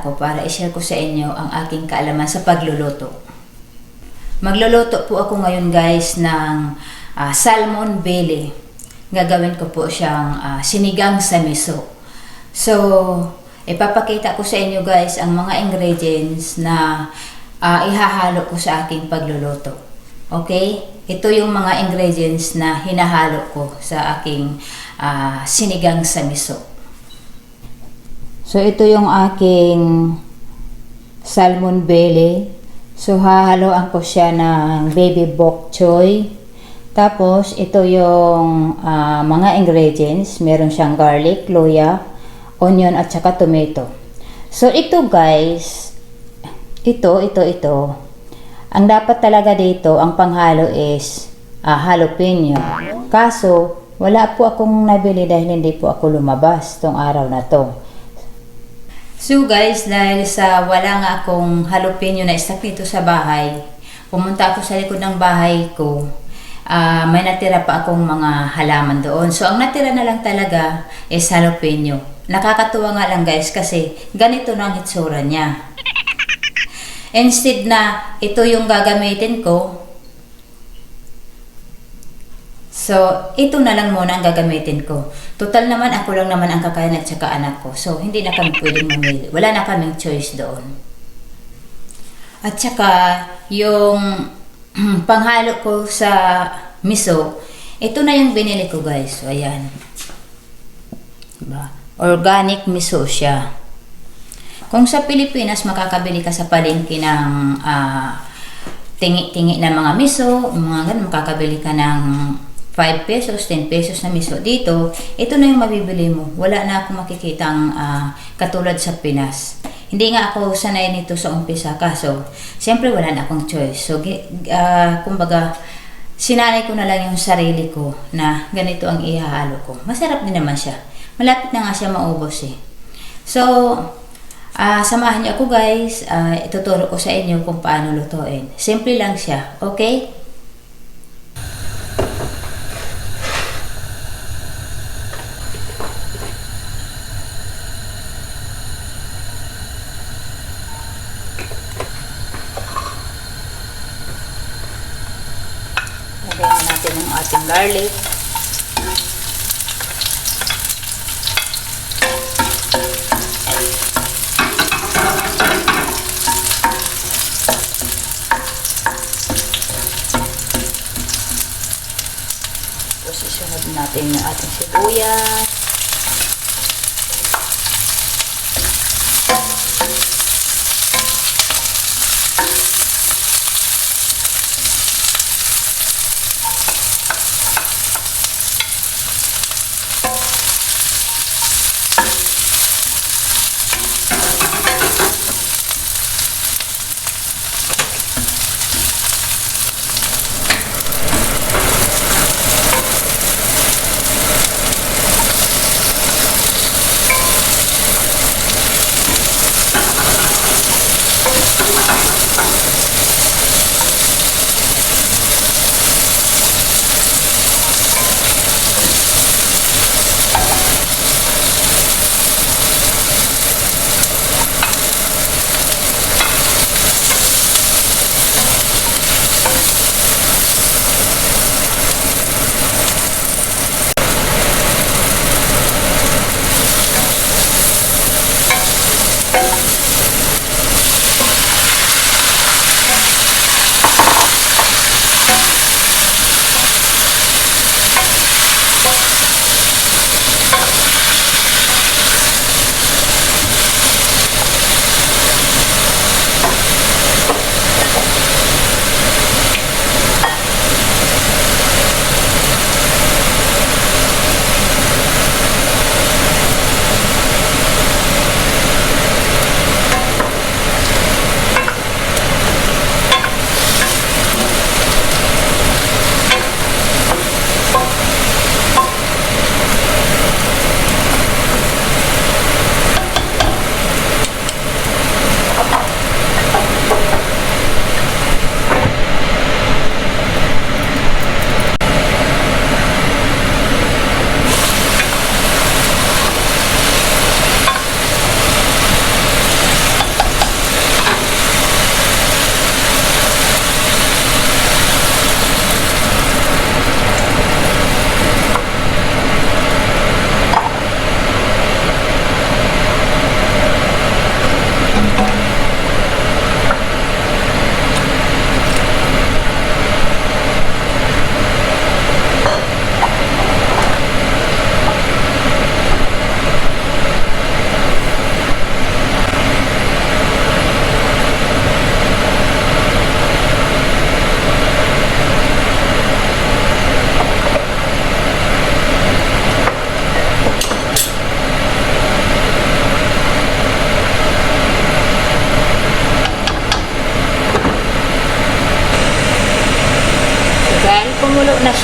ako para i-share ko sa inyo ang aking kaalaman sa pagluluto. Magluluto po ako ngayon guys ng ah, salmon belly. Gagawin ko po siyang ah, sinigang sa miso. So, ipapakita ko sa inyo guys ang mga ingredients na ah, ihahalo ko sa aking pagluluto. Okay? Ito yung mga ingredients na hinahalo ko sa aking ah, sinigang sa miso. So, ito yung aking salmon belly. So, hahaluan ko siya ng baby bok choy. Tapos, ito yung ah, mga ingredients. Meron siyang garlic, luya, onion, at saka tomato. So, ito guys, ito, ito, ito. Ang dapat talaga dito, ang panghalo is ah, jalapeno. Kaso, wala po akong nabili dahil hindi po ako lumabas tong araw na to. So guys, dahil sa wala nga akong jalapeno na stock dito sa bahay, pumunta ako sa likod ng bahay ko. Ah, may natira pa akong mga halaman doon. So ang natira na lang talaga is jalapeno. Nakakatuwa nga lang guys kasi ganito na ang hitsura niya. Instead na ito yung gagamitin ko, So, ito na lang muna ang gagamitin ko. Total naman, ako lang naman ang kakain at saka anak ko. So, hindi na kami pwedeng mamili. Wala na kaming choice doon. At saka, yung panghalo ko sa miso, ito na yung binili ko guys. So, ayan. Diba? Organic miso siya. Kung sa Pilipinas, makakabili ka sa palengke ng ah, tingi-tingi na mga miso, mga ganun, makakabili ka ng 5 pesos, 10 pesos na miso. Dito, ito na yung mabibili mo. Wala na akong makikitang ah, katulad sa Pinas. Hindi nga ako sanay nito sa umpisa, kaso, siyempre wala na akong choice. So, ah, kumbaga, sinanay ko na lang yung sarili ko na ganito ang ihahalo ko. Masarap din naman siya. Malapit na nga siya maubos eh. So, ah samahan niyo ako guys. Ah, ituturo ko sa inyo kung paano lutuin. Simple lang siya. Okay? Lagyan na natin ang ating garlic. Tapos isunod natin yung ating sibuyas.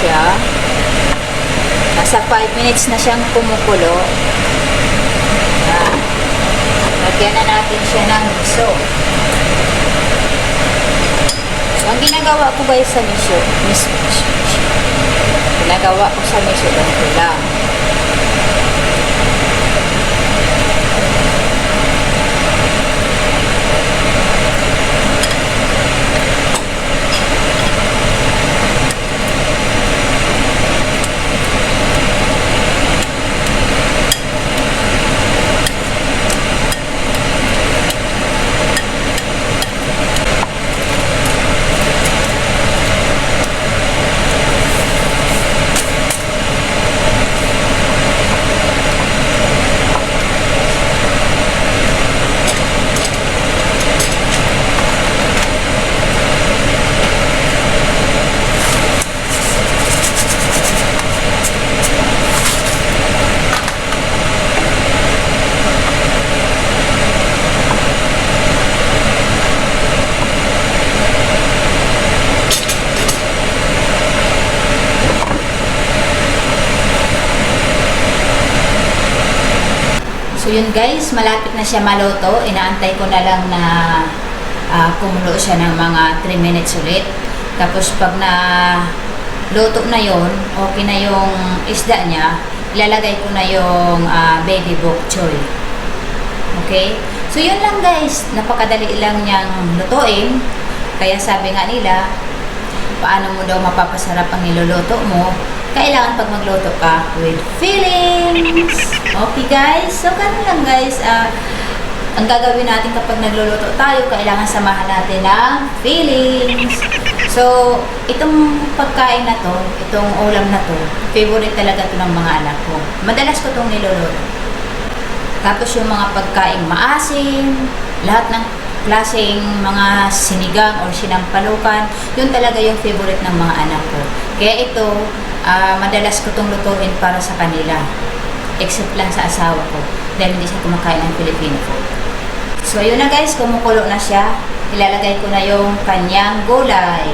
Siya. Nasa 5 minutes na siyang kumukulo. Yan. Lagyan na natin siya ng miso. So, ang ginagawa ko guys sa miso, miso, miso, miso. Ginagawa ko sa miso, ganito lang. So yun guys, malapit na siya maluto. Inaantay ko na lang na ah, kumulo siya ng mga 3 minutes ulit. Tapos pag na luto na yon, okay na yung isda niya, ilalagay ko na yung ah, baby bok choy. Okay? So yun lang guys, napakadali lang niyang lutuin. Kaya sabi nga nila, paano mo daw mapapasarap ang niluluto mo, kailangan pag magluto ka with feelings. Okay guys? So ganun lang guys. Ah, ang gagawin natin kapag nagluluto tayo, kailangan samahan natin ng feelings. So, itong pagkain na to, itong ulam na to, favorite talaga to ng mga anak ko. Madalas ko itong niluluto. Tapos yung mga pagkain maasim, lahat ng klaseng mga sinigang or sinampalukan, yun talaga yung favorite ng mga anak ko. Kaya ito, ah, madalas ko itong lutuin para sa kanila. Except lang sa asawa ko. Dahil hindi siya kumakain ng Filipino food. So, ayun na guys, kumukulo na siya. Ilalagay ko na yung kanyang gulay.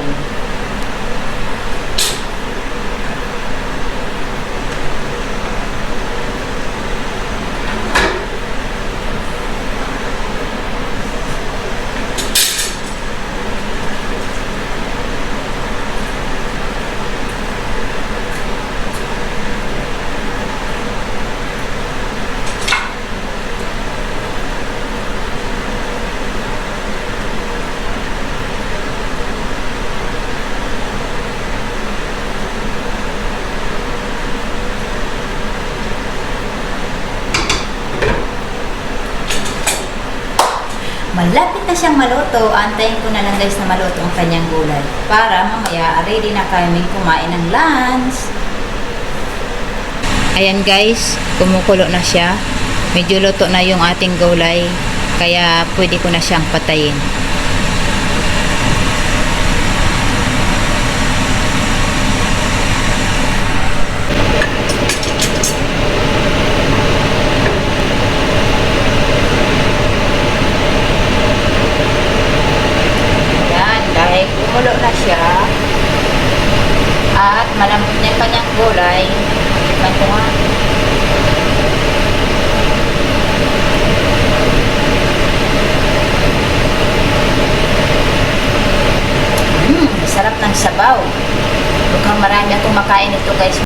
Malapit na siyang maluto. Antayin ko na lang guys na maluto ang kanyang gulay. Para mamaya ready na kami kumain ng lunch. Ayan guys, kumukulo na siya. Medyo luto na yung ating gulay. Kaya pwede ko na siyang patayin. Yan, dahil siya at malambot yung kanyang gulay. Tikman ko. Mmm, sarap ng sabaw. Mukhang marami akong makain ito guys.